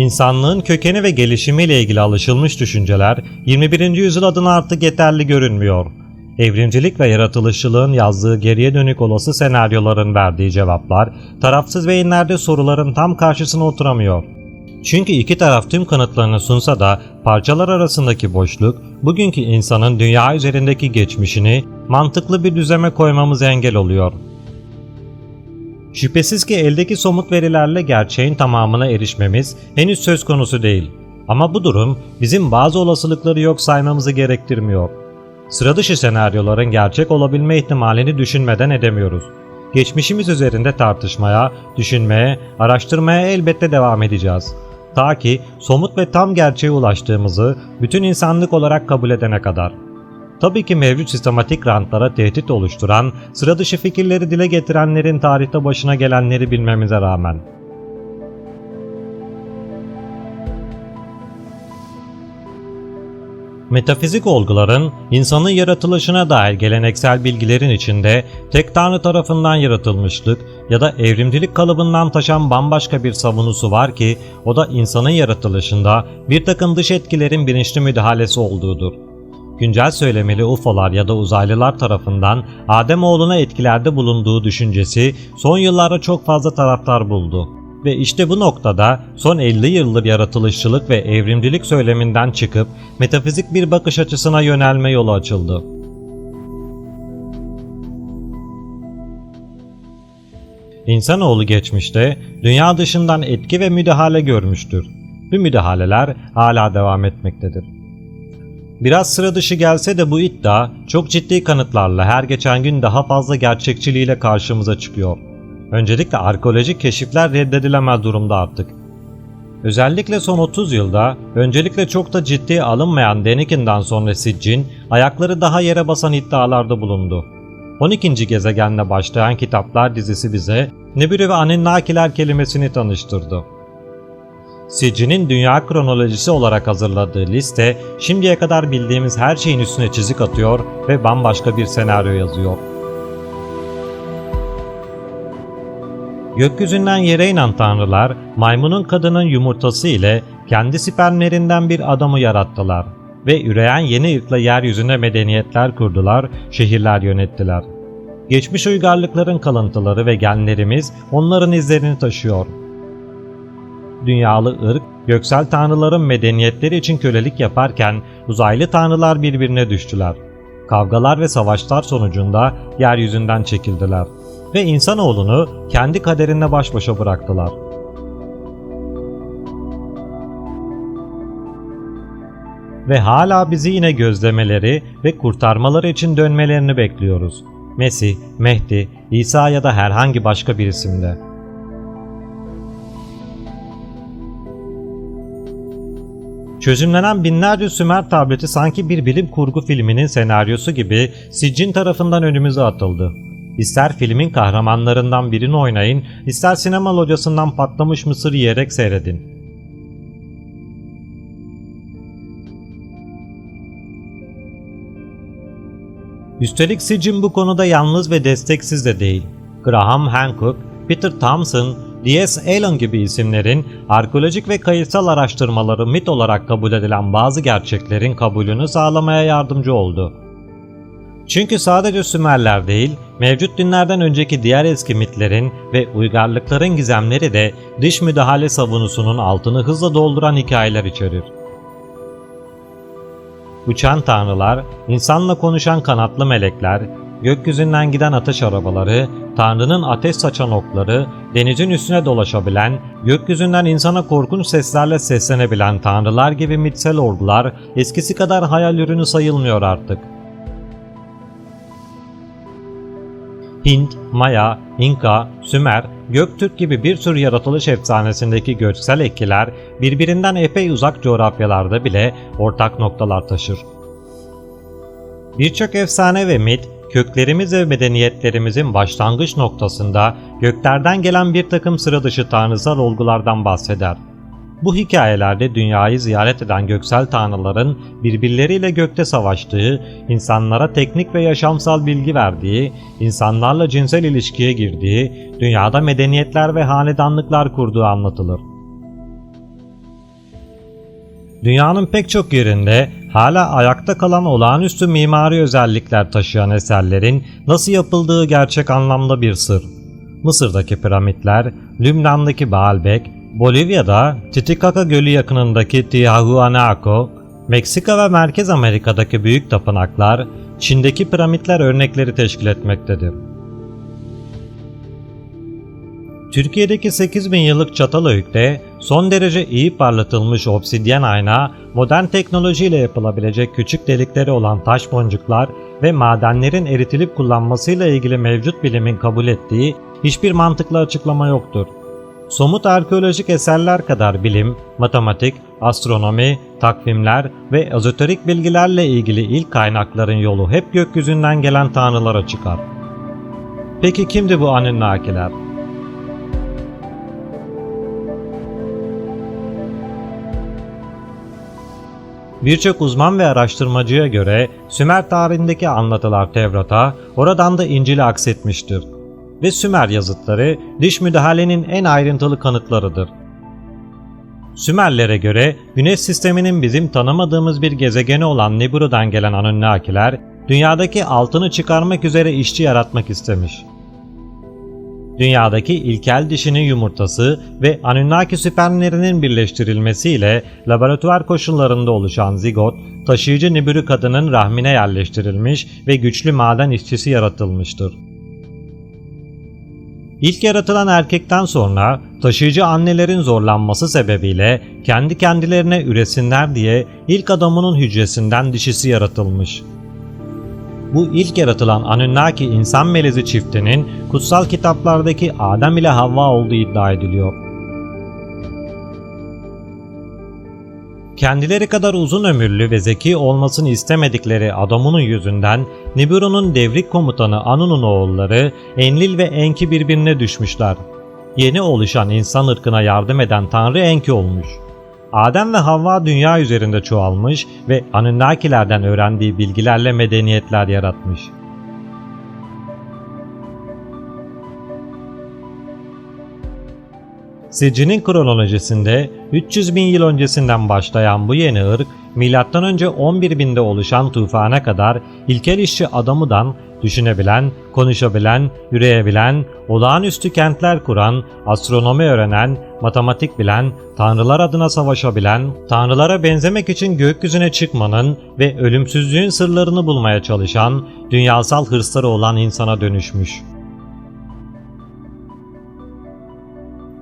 İnsanlığın kökeni ve gelişimiyle ilgili alışılmış düşünceler 21. yüzyıl adına artık yeterli görünmüyor. Evrimcilik ve yaratılışçılığın yazdığı geriye dönük olası senaryoların verdiği cevaplar, tarafsız beyinlerde soruların tam karşısına oturamıyor. Çünkü iki taraf tüm kanıtlarını sunsa da parçalar arasındaki boşluk, bugünkü insanın dünya üzerindeki geçmişini mantıklı bir düzeme koymamız engel oluyor. Şüphesiz ki eldeki somut verilerle gerçeğin tamamına erişmemiz henüz söz konusu değil. Ama bu durum bizim bazı olasılıkları yok saymamızı gerektirmiyor. Sıra dışı senaryoların gerçek olabilme ihtimalini düşünmeden edemiyoruz. Geçmişimiz üzerinde tartışmaya, düşünmeye, araştırmaya elbette devam edeceğiz. Ta ki somut ve tam gerçeğe ulaştığımızı bütün insanlık olarak kabul edene kadar. Tabii ki mevcut sistematik rantlara tehdit oluşturan, sıra dışı fikirleri dile getirenlerin tarihte başına gelenleri bilmemize rağmen. Metafizik olguların insanın yaratılışına dair geleneksel bilgilerin içinde tek tanrı tarafından yaratılmışlık ya da evrimcilik kalıbından taşan bambaşka bir savunusu var ki o da insanın yaratılışında bir takım dış etkilerin bilinçli müdahalesi olduğudur. Güncel söylemeli UFO'lar ya da uzaylılar tarafından Ademoğluna etkilerde bulunduğu düşüncesi son yıllarda çok fazla taraftar buldu. Ve işte bu noktada son 50 yıldır yaratılışçılık ve evrimcilik söyleminden çıkıp metafizik bir bakış açısına yönelme yolu açıldı. İnsanoğlu geçmişte dünya dışından etki ve müdahale görmüştür. Bu müdahaleler hala devam etmektedir. Biraz sıra dışı gelse de bu iddia çok ciddi kanıtlarla her geçen gün daha fazla gerçekçiliğiyle karşımıza çıkıyor. Öncelikle arkeolojik keşifler reddedilemez durumda artık. Özellikle son 30 yılda öncelikle çok da ciddiye alınmayan Denikin'den sonra Siccin ayakları daha yere basan iddialarda bulundu. 12. gezegenle başlayan kitaplar dizisi bize Nibiru ve Anunnakiler kelimesini tanıştırdı. Sicci'nin dünya kronolojisi olarak hazırladığı liste şimdiye kadar bildiğimiz her şeyin üstüne çizik atıyor ve bambaşka bir senaryo yazıyor. Gökyüzünden yere inen tanrılar, maymunun kadının yumurtası ile kendi spermlerinden bir adamı yarattılar ve üreyen yeni ırkla yeryüzünde medeniyetler kurdular, şehirler yönettiler. Geçmiş uygarlıkların kalıntıları ve genlerimiz onların izlerini taşıyor. Dünyalı ırk, göksel tanrıların medeniyetleri için kölelik yaparken uzaylı tanrılar birbirine düştüler. Kavgalar ve savaşlar sonucunda yeryüzünden çekildiler ve insanoğlunu kendi kaderine baş başa bıraktılar. Ve hala bizi yine gözlemeleri ve kurtarmaları için dönmelerini bekliyoruz. Mesih, Mehdi, İsa ya da herhangi başka bir isimle. Çözümlenen binlerce Sümer tableti sanki bir bilim kurgu filminin senaryosu gibi Siccin tarafından önümüze atıldı. İster filmin kahramanlarından birini oynayın, ister sinema locasından patlamış mısır yiyerek seyredin. Üstelik Siccin bu konuda yalnız ve desteksiz de değil. Graham Hancock, Peter Thompson, D.S. Allen gibi isimlerin arkeolojik ve kayıtsal araştırmaları mit olarak kabul edilen bazı gerçeklerin kabulünü sağlamaya yardımcı oldu. Çünkü sadece Sümerler değil, mevcut dinlerden önceki diğer eski mitlerin ve uygarlıkların gizemleri de dış müdahale savunusunun altını hızla dolduran hikayeler içerir. Uçan tanrılar, insanla konuşan kanatlı melekler, gökyüzünden giden ateş arabaları, Tanrı'nın ateş saçan okları, denizin üstüne dolaşabilen, gökyüzünden insana korkunç seslerle seslenebilen tanrılar gibi mitsel ordular eskisi kadar hayal ürünü sayılmıyor artık. Hint, Maya, İnka, Sümer, Göktürk gibi bir sürü yaratılış efsanesindeki göksel ekkiler birbirinden epey uzak coğrafyalarda bile ortak noktalar taşır. Birçok efsane ve mit, köklerimiz ve medeniyetlerimizin başlangıç noktasında göklerden gelen bir takım sıra dışı tanrısal olgulardan bahseder. Bu hikayelerde dünyayı ziyaret eden göksel tanrıların birbirleriyle gökte savaştığı, insanlara teknik ve yaşamsal bilgi verdiği, insanlarla cinsel ilişkiye girdiği, dünyada medeniyetler ve hanedanlıklar kurduğu anlatılır. Dünyanın pek çok yerinde hala ayakta kalan olağanüstü mimari özellikler taşıyan eserlerin nasıl yapıldığı gerçek anlamda bir sır. Mısır'daki piramitler, Lübnan'daki Baalbek, Bolivya'da Titicaca Gölü yakınındaki Tiahuanaco, Meksika ve Merkez Amerika'daki büyük tapınaklar, Çin'deki piramitler örnekleri teşkil etmektedir. Türkiye'deki 8000 yıllık Çatalhöyük'te son derece iyi parlatılmış obsidyen ayna, modern teknolojiyle yapılabilecek küçük delikleri olan taş boncuklar ve madenlerin eritilip kullanmasıyla ilgili mevcut bilimin kabul ettiği hiçbir mantıklı açıklama yoktur. Somut arkeolojik eserler kadar bilim, matematik, astronomi, takvimler ve ezoterik bilgilerle ilgili ilk kaynakların yolu hep gökyüzünden gelen tanrılara çıkar. Peki kimdi bu Anunnakiler? Birçok uzman ve araştırmacıya göre Sümer tarihindeki anlatılar Tevrat'a, oradan da İncil'e aksetmiştir. Ve Sümer yazıtları dış müdahalenin en ayrıntılı kanıtlarıdır. Sümerlere göre Güneş sisteminin bizim tanımadığımız bir gezegeni olan Nibiru'dan gelen Anunnakiler, dünyadaki altını çıkarmak üzere işçi yaratmak istemiş. Dünyadaki ilkel dişinin yumurtası ve Anunnaki spermlerinin birleştirilmesiyle laboratuvar koşullarında oluşan zigot, taşıyıcı Nibiru kadının rahmine yerleştirilmiş ve güçlü maden işçisi yaratılmıştır. İlk yaratılan erkekten sonra taşıyıcı annelerin zorlanması sebebiyle kendi kendilerine üresinler diye ilk adamının hücresinden dişisi yaratılmış. Bu ilk yaratılan Anunnaki insan melezi çiftinin kutsal kitaplardaki Adem ile Havva olduğu iddia ediliyor. Kendileri kadar uzun ömürlü ve zeki olmasını istemedikleri adamının yüzünden Nibiru'nun devrik komutanı Anu'nun oğulları Enlil ve Enki birbirine düşmüşler. Yeni oluşan insan ırkına yardım eden Tanrı Enki olmuş. Adem ve Havva dünya üzerinde çoğalmış ve Anunnakilerden öğrendiği bilgilerle medeniyetler yaratmış. Sicinin kronolojisinde 300 bin yıl öncesinden başlayan bu yeni ırk, M.Ö. 11.000'de oluşan tufana kadar ilkel işçi adamıdan düşünebilen, konuşabilen, üreyebilen, olağanüstü kentler kuran, astronomi öğrenen, matematik bilen, tanrılar adına savaşabilen, tanrılara benzemek için gökyüzüne çıkmanın ve ölümsüzlüğün sırlarını bulmaya çalışan, dünyasal hırsları olan insana dönüşmüş.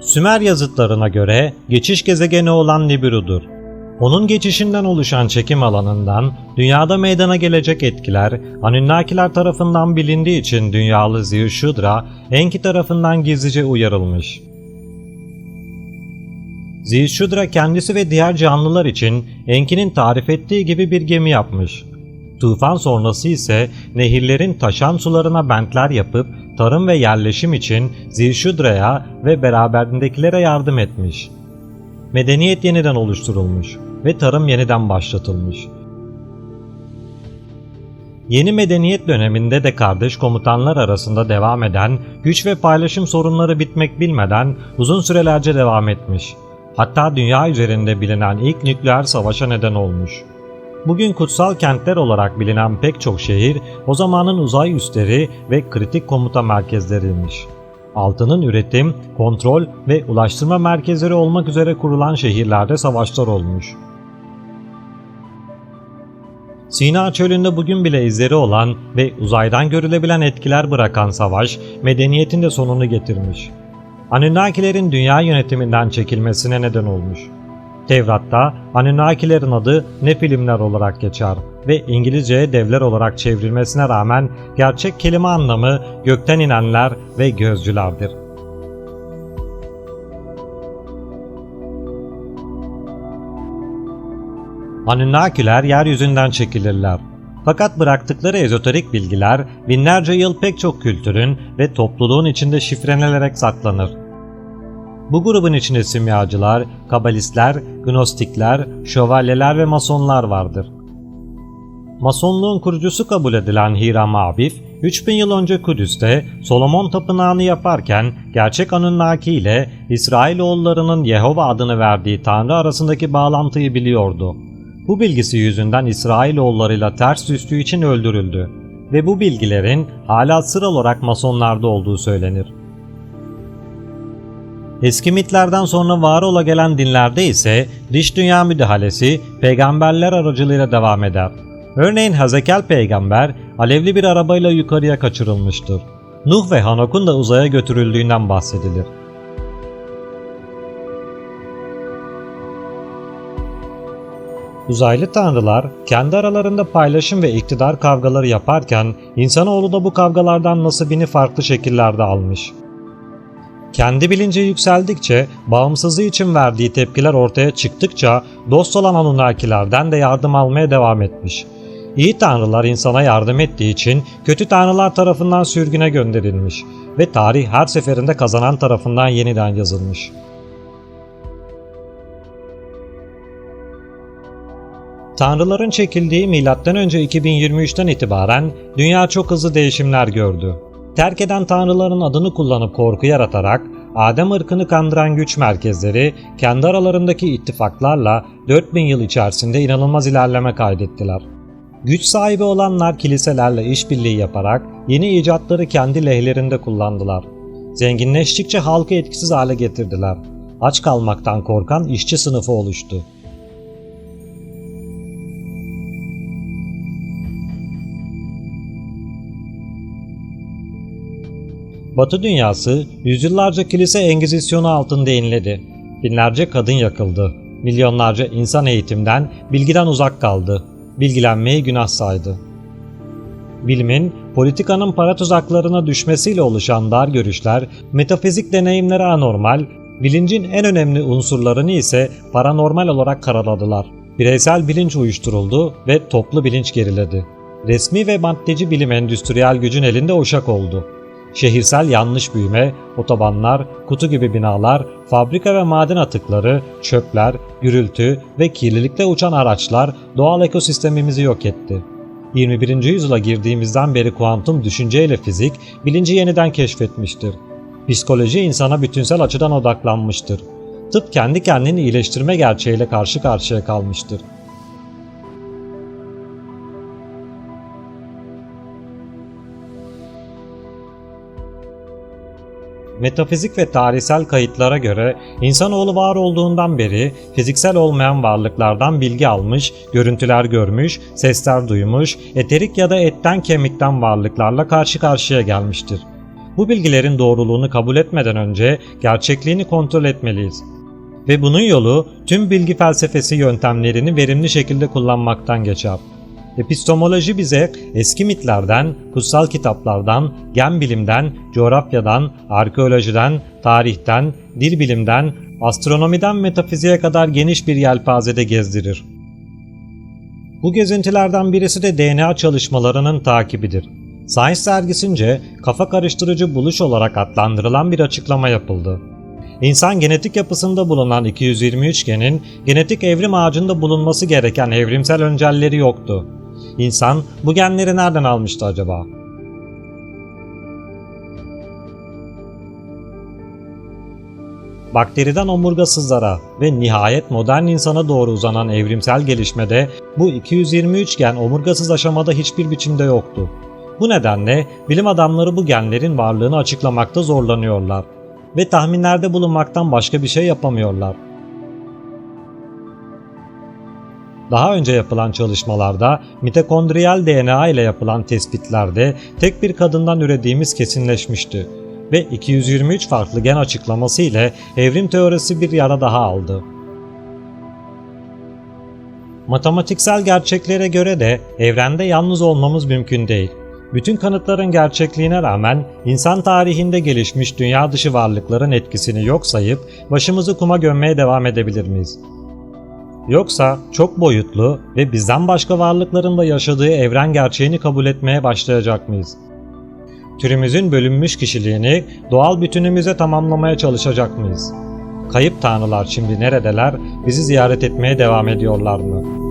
Sümer yazıtlarına göre geçiş gezegeni olan Nibiru'dur. Onun geçişinden oluşan çekim alanından dünyada meydana gelecek etkiler Anunnakiler tarafından bilindiği için dünyalı Ziyushudra Enki tarafından gizlice uyarılmış. Ziyushudra kendisi ve diğer canlılar için Enki'nin tarif ettiği gibi bir gemi yapmış. Tufan sonrası ise nehirlerin taşan sularına bentler yapıp tarım ve yerleşim için Ziyushudra'ya ve beraberindekilere yardım etmiş. Medeniyet yeniden oluşturulmuş ve tarım yeniden başlatılmış. Yeni medeniyet döneminde de kardeş komutanlar arasında devam eden güç ve paylaşım sorunları bitmek bilmeden uzun sürelerce devam etmiş. Hatta dünya üzerinde bilinen ilk nükleer savaşa neden olmuş. Bugün kutsal kentler olarak bilinen pek çok şehir o zamanın uzay üsleri ve kritik komuta merkezleriymiş. Altının üretim, kontrol ve ulaştırma merkezleri olmak üzere kurulan şehirlerde savaşlar olmuş. Sina çölünde bugün bile izleri olan ve uzaydan görülebilen etkiler bırakan savaş medeniyetin de sonunu getirmiş. Anunnakilerin dünya yönetiminden çekilmesine neden olmuş. Tevrat'ta Anunnakilerin adı Nefilimler olarak geçer ve İngilizceye devler olarak çevrilmesine rağmen gerçek kelime anlamı gökten inenler ve gözcülerdir. Anunnakiler yeryüzünden çekilirler. Fakat bıraktıkları ezoterik bilgiler binlerce yıl pek çok kültürün ve topluluğun içinde şifrelenerek saklanır. Bu grubun içinde simyacılar, kabalistler, gnostikler, şövalyeler ve masonlar vardır. Masonluğun kurucusu kabul edilen Hiram Abif, 3000 yıl önce Kudüs'te Solomon Tapınağı'nı yaparken gerçek Anunnaki ile İsrailoğullarının Yehova adını verdiği Tanrı arasındaki bağlantıyı biliyordu. Bu bilgisi yüzünden İsrailoğullarıyla ters düştüğü için öldürüldü ve bu bilgilerin hala sır olarak Masonlarda olduğu söylenir. Eski mitlerden sonra var ola gelen dinlerde ise dış dünya müdahalesi peygamberler aracılığıyla devam eder. Örneğin Hezekel peygamber alevli bir arabayla yukarıya kaçırılmıştır. Nuh ve Hanok'un da uzaya götürüldüğünden bahsedilir. Uzaylı tanrılar kendi aralarında paylaşım ve iktidar kavgaları yaparken insanoğlu da bu kavgalardan nasibini farklı şekillerde almış. Kendi bilinci yükseldikçe, bağımsızlığı için verdiği tepkiler ortaya çıktıkça dost olan Anunnakilerden de yardım almaya devam etmiş. İyi tanrılar insana yardım ettiği için kötü tanrılar tarafından sürgüne gönderilmiş ve tarih her seferinde kazanan tarafından yeniden yazılmış. Tanrıların çekildiği M.Ö. 2023'ten itibaren dünya çok hızlı değişimler gördü. Terk eden tanrıların adını kullanıp korku yaratarak Adem ırkını kandıran güç merkezleri kendi aralarındaki ittifaklarla 4000 yıl içerisinde inanılmaz ilerleme kaydettiler. Güç sahibi olanlar kiliselerle işbirliği yaparak yeni icatları kendi lehlerinde kullandılar. Zenginleştikçe halkı etkisiz hale getirdiler. Aç kalmaktan korkan işçi sınıfı oluştu. Batı dünyası yüzyıllarca kilise engizisyonu altında inledi. Binlerce kadın yakıldı. Milyonlarca insan eğitimden, bilgiden uzak kaldı. Bilgilenmeyi günah saydı. Bilimin, politikanın para tuzaklarına düşmesiyle oluşan dar görüşler, metafizik deneyimleri anormal, bilincin en önemli unsurlarını ise paranormal olarak karaladılar. Bireysel bilinç uyuşturuldu ve toplu bilinç geriledi. Resmi ve maddeci bilim endüstriyel gücün elinde uşak oldu. Şehirsel yanlış büyüme, otobanlar, kutu gibi binalar, fabrika ve maden atıkları, çöpler, gürültü ve kirlilikte uçan araçlar doğal ekosistemimizi yok etti. 21. yüzyıla girdiğimizden beri kuantum düşünce ile fizik bilinci yeniden keşfetmiştir. Psikoloji insana bütünsel açıdan odaklanmıştır. Tıp kendi kendini iyileştirme gerçeğiyle karşı karşıya kalmıştır. Metafizik ve tarihsel kayıtlara göre insanoğlu var olduğundan beri fiziksel olmayan varlıklardan bilgi almış, görüntüler görmüş, sesler duymuş, eterik ya da etten kemikten varlıklarla karşı karşıya gelmiştir. Bu bilgilerin doğruluğunu kabul etmeden önce gerçekliğini kontrol etmeliyiz. Ve bunun yolu tüm bilgi felsefesi yöntemlerini verimli şekilde kullanmaktan geçer. Epistemoloji bize eski mitlerden, kutsal kitaplardan, gen bilimden, coğrafyadan, arkeolojiden, tarihten, dil bilimden, astronomiden metafiziğe kadar geniş bir yelpazede gezdirir. Bu gezintilerden birisi de DNA çalışmalarının takibidir. Science dergisince kafa karıştırıcı buluş olarak adlandırılan bir açıklama yapıldı. İnsan genetik yapısında bulunan 223 genin genetik evrim ağacında bulunması gereken evrimsel öncelleri yoktu. İnsan bu genleri nereden almıştı acaba? Bakteriden omurgasızlara ve nihayet modern insana doğru uzanan evrimsel gelişmede bu 223 gen omurgasız aşamada hiçbir biçimde yoktu. Bu nedenle bilim adamları bu genlerin varlığını açıklamakta zorlanıyorlar ve tahminlerde bulunmaktan başka bir şey yapamıyorlar. Daha önce yapılan çalışmalarda mitokondriyal DNA ile yapılan tespitlerde tek bir kadından ürediğimiz kesinleşmişti ve 223 farklı gen açıklaması ile evrim teorisi bir yara daha aldı. Matematiksel gerçeklere göre de evrende yalnız olmamız mümkün değil. Bütün kanıtların gerçekliğine rağmen insan tarihinde gelişmiş dünya dışı varlıkların etkisini yok sayıp başımızı kuma gömmeye devam edebilir miyiz? Yoksa çok boyutlu ve bizden başka varlıkların da yaşadığı evren gerçeğini kabul etmeye başlayacak mıyız? Türümüzün bölünmüş kişiliğini doğal bütünümüze tamamlamaya çalışacak mıyız? Kayıp tanrılar şimdi neredeler? Bizi ziyaret etmeye devam ediyorlar mı?